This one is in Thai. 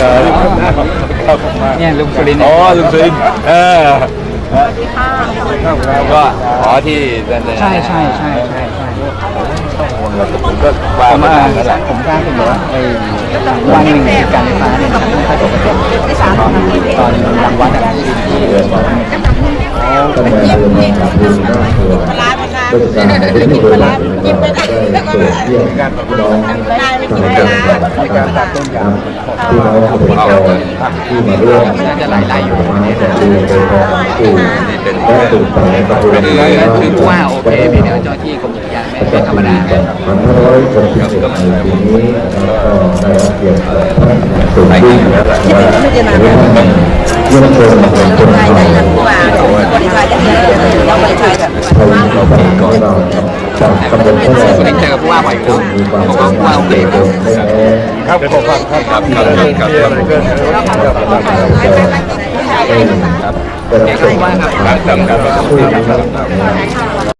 ครับครับเนี่ยลุงสุรินทร์อ๋อเนี่ยลุงซินเออก็ขอที่นั่นเลยใช่ใช่ใช่ใช่ใช่ผมก็ว่าผมมาอ่าแล้วแหละผมกล้าเป็นว่าไอ้วันหนึ่งในการไฟฟ้าเนี่ยไม่ค่อยปกติตอนหลังวัดอะก็มาเดินมาทำบุญมากเลยเพื่อการเป็นผู้บริหารได้เกิดเยี่ยมพี่น้อง ทางจังหวัดนะครับพี่น้องประชาที่มาร่วมมาแต่ดูโดยเฉพาะสู่และสู่สายประเพณีแล้วคือว่าโอเคเพียงแต่ว่าเจ้าหน้าที่กรมอุทยานไม่ไม่ธรรมดาพันห้าร้อยหกสิบเอ็ดในปีนี้นะครับก็ได้รับเกียรติจากท่านสูงที่ว่าเยี่ยมชมเป็นคนไทยนะครับบริการอย่างเดียวเราบริการแบบไทยเราบ้านของเราจากตำบลพระแดงสุรินทร์เจอกับผู้ว่าบ่อยครั้งมีความบอกว่าผู้ว่าโอเคครับ ครับขอบคุณครับครับครับครับครับเป็นผู้ว่าครับครับครับครับ